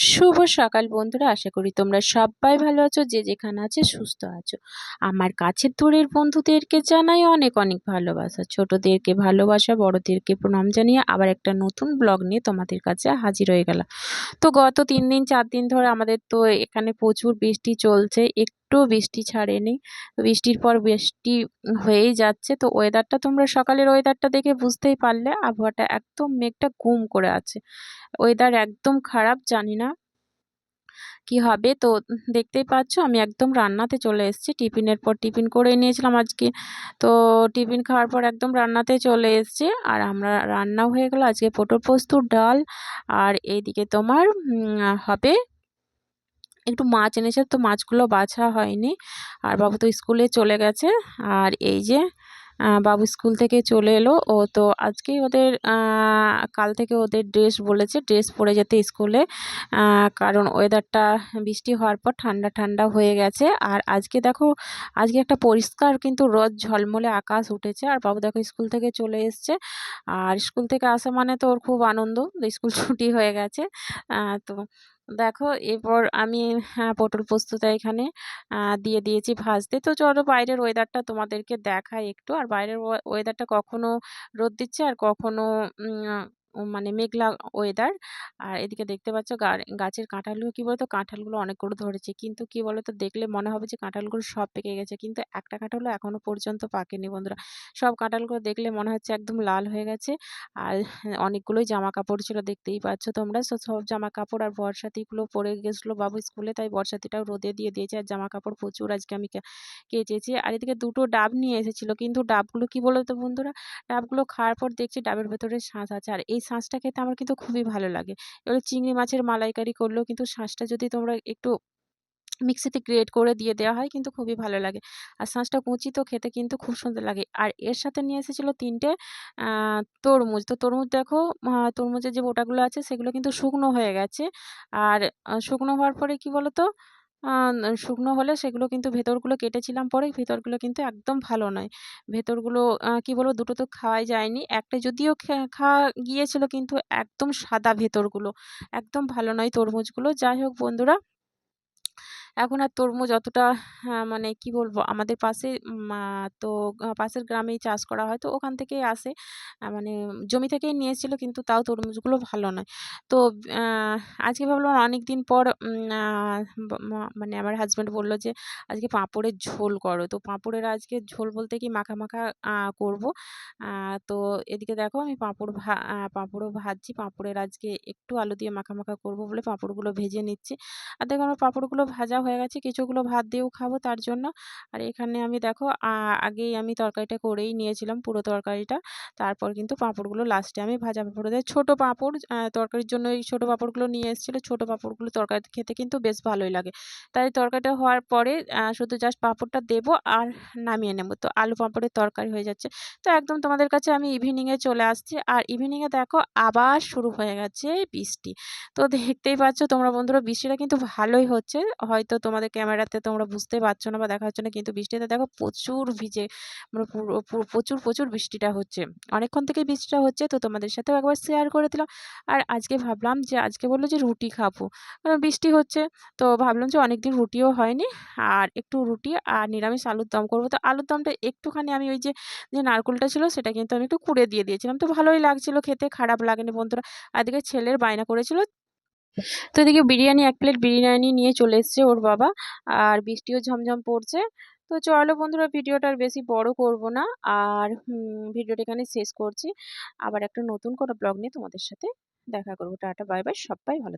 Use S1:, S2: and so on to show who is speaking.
S1: শুভ সকাল বন্ধুরা। আশা করি তোমরা সবাই ভালো আছো, যে যেখানে আছে সুস্থ আছো। আমার কাছের দূরের বন্ধুদেরকে জানাই অনেক অনেক ভালোবাসা। ছোটদেরকে ভালোবাসা, বড়দেরকে প্রণাম জানিয়ে আবার একটা নতুন ব্লগ নিয়ে তোমাদের কাছে হাজির হয়ে গেলাম। তো গত তিন দিন, চার দিন ধরে আমাদের তো এখানে প্রচুর বৃষ্টি চলছে। একটু বৃষ্টি ছাড়েনি। বৃষ্টির পর বৃষ্টি হয়েই যাচ্ছে। তো ওয়েদারটা তোমরা সকালের ওয়েদারটা দেখে বুঝতেই পারলে, আবহাওয়াটা একদম মেঘটা গুম করে আছে। ওয়েদার একদম খারাপ, জানি না কি হবে। তো দেখতেই পাচ্ছ, আমি একদম রান্নাতে চলে এসেছি। টিফিনের পর টিফিন করে নিয়েছিলাম আজকে। তো টিফিন খাওয়ার পর একদম রান্নাতে চলে এসেছি। আর আমরা রান্নাও হয়ে গেল। আজকে পটল পোস্তুর ডাল। আর এইদিকে তোমার হবে একটু মাছ এনেছে, তো মাছগুলো বাছা হয়নি। আর বাবু তো স্কুলে চলে গেছে। আর এই যে বাবু স্কুল থেকে চলে এলো। ও তো আজকেই ওদের কাল থেকে ওদের ড্রেস বলেছে, ড্রেস পরে যেতে স্কুলে। কারণ ওয়েদারটা বৃষ্টি হওয়ার পর ঠান্ডা ঠান্ডা হয়ে গেছে। আর আজকে দেখো, আজকে একটা পরিষ্কার কিন্তু রোদ, ঝলমলে আকাশ উঠেছে। আর বাবু দেখো স্কুল থেকে চলে এসছে। আর স্কুল থেকে আসা মানে তো ওর খুব আনন্দ। স্কুল ছুটি হয়ে গেছে। তো দেখো, এরপর আমি হ্যাঁ পটল পোস্তটা এখানে দিয়ে দিয়েছি ভাজতে। তো চলো বাইরের ওয়েদারটা তোমাদেরকে দেখাই একটু। আর বাইরের ওয়েদারটা কখনো রোদ দিচ্ছে আর কখনো মানে মেঘলা ওয়েদার আর এদিকে দেখতে পাচ্ছ গাছের কাঁঠালগুলো কী বলতো? কাঁঠালগুলো অনেকগুলো ধরেছে। কিন্তু কি বলতো? দেখলে মনে হবে যে কাঁঠালগুলো সব পেকে গেছে। কিন্তু একটা কাঁঠালও এখনও পর্যন্ত পাকেনি বন্ধুরা। সব কাঁঠালগুলো দেখলে মনে হচ্ছে একদম লাল হয়ে গেছে। আর অনেকগুলোই জামা কাপড় ছিল, দেখতেই পাচ্ছ তোমরা। সব জামা কাপড় আর বর্ষাতিগুলো পরে গেছিল বাবু স্কুলে, তাই বর্ষাতিটাও রোদে দিয়ে দিয়েছে। আর জামা কাপড় প্রচুর আজকে আমি কেচেছি। আর এদিকে দুটো ডাব নিয়ে এসেছিল। কিন্তু ডাবগুলো কি বলতো বন্ধুরা? ডাবগুলো খাওয়ার পর দেখছি ডাবের ভেতরে শাঁস আছে। আর এই এই শাঁসটা খেতে আমার কিন্তু খুবই ভালো লাগে। এবারে চিংড়ি মাছের মালাইকারি করলেও কিন্তু শাঁসটা যদি তোমরা একটু মিক্সিতে গ্রেট করে দিয়ে দেওয়া হয় কিন্তু খুবই ভালো লাগে। আর শাঁসটা কুচি তো খেতে কিন্তু খুব সুন্দর লাগে। আর এর সাথে নিয়ে এসেছিল তিনটে তরমুজ। তো তরমুজ দেখো তরমুজের যে বোটাগুলো আছে সেগুলো কিন্তু শুকনো হয়ে গেছে। আর শুকনো হওয়ার পরে কি বলো তো শুকনো হলে সেগুলো কিন্তু ভেতরগুলো কেটেছিলাম পরে, ভেতরগুলো কিন্তু একদম ভালো নয়। ভেতরগুলো কি বলব, দুটো তো খাওয়াই যায়নি। একটা যদিও খাওয়া গিয়েছিল কিন্তু একদম সাদা ভেতরগুলো, একদম ভালো নয় তরমুজগুলো। যাই হোক বন্ধুরা এখন আর তরমুজ অতটা হ্যাঁ, মানে কি বলব আমাদের পাশে তো পাশের গ্রামেই চাষ করা হয়। তো ওখান থেকেই আসে। মানে জমি থেকেই নিয়েছিল কিন্তু তাও তরমুজগুলো ভালো নয়। তো আজকে ভাবলাম অনেক দিন পর মানে আমার হাজব্যান্ড বলল যে আজকে পাঁপড়ের ঝোল করো। তো পাঁপড়ের আজকে ঝোল বলতে কি মাখা মাখা করব। তো এদিকে দেখো আমি পাঁপড় ভা পাঁপড়ও ভাজছি। পাঁপড়ের আজকে একটু আলু দিয়ে মাখা মাখা করব বলে পাঁপড়গুলো ভেজে নিচ্ছি। আর দেখো আমার পাঁপড়গুলো ভাজা হয়ে গেছে, কিছুগুলো ভাত দিয়েও খাব তার জন্য। আর এখানে আমি দেখো আগেই আমি তরকারিটা করেই নিয়েছিলাম পুরো তরকারিটা। তারপর কিন্তু পাঁপড়গুলো লাস্টে আমি ভাজা পাঁপড় দেয়, ছোটো পাঁপড় তরকারির জন্য এই ছোটো পাঁপড়গুলো নিয়ে এসেছিল। ছোটো পাঁপড়গুলো তরকারি খেতে কিন্তু বেশ ভালোই লাগে। তাই তরকারিটা হওয়ার পরে শুধু জাস্ট পাঁপড়টা দেবো আর নামিয়ে নেব। তো আলু পাঁপড়ের তরকারি হয়ে যাচ্ছে। তো একদম তোমাদের কাছে আমি ইভিনিংয়ে চলে আসছি। আর ইভিনিংয়ে দেখো আবার শুরু হয়ে গেছে বৃষ্টি। তো দেখতেই পাচ্ছ তোমরা বন্ধুরা, বৃষ্টিটা কিন্তু ভালোই হচ্ছে। হয়তো তোমাদের ক্যামেরাতে তোমরা বুঝতে পারছ না বা দেখা যাচ্ছে না, কিন্তু বৃষ্টিতে দেখো প্রচুর ভিজে মানে প্রচুর প্রচুর বৃষ্টিটা হচ্ছে। অনেকক্ষণ থেকে বৃষ্টিটা হচ্ছে, তো তোমাদের সাথেও একবার শেয়ার করে দিলাম। আর আজকে ভাবলাম যে, আজকে বলল যে রুটি খাব। বৃষ্টি হচ্ছে, তো ভাবলাম যে অনেকদিন রুটিও হয়নি। আর একটু রুটি আর নিরামিষ আলুর দম করব। তো আলুর দমটা একটুখানি আমি ওই যে যে নারকোলটা ছিল, সেটা কিন্তু আমি একটু কুড়ে দিয়ে দিয়েছিলাম। তো ভালোই লাগছিল খেতে, খারাপ লাগেনি বন্ধুরা। এদিকে ছেলের বায়না করেছিল তো এদিকে বিরিয়ানি, এক প্লেট বিরিয়ানি নিয়ে চলে এসছে ওর বাবা আর বৃষ্টিও ঝমঝম পড়ছে। তো চলো বন্ধুরা, ভিডিওটা আর বেশি বড় করব না আর ভিডিওটা এখানে শেষ করছি। আবার একটা নতুন কোনো ব্লগ নিয়ে তোমাদের সাথে দেখা করব। টাটা, বাই বাই, সবাই ভালো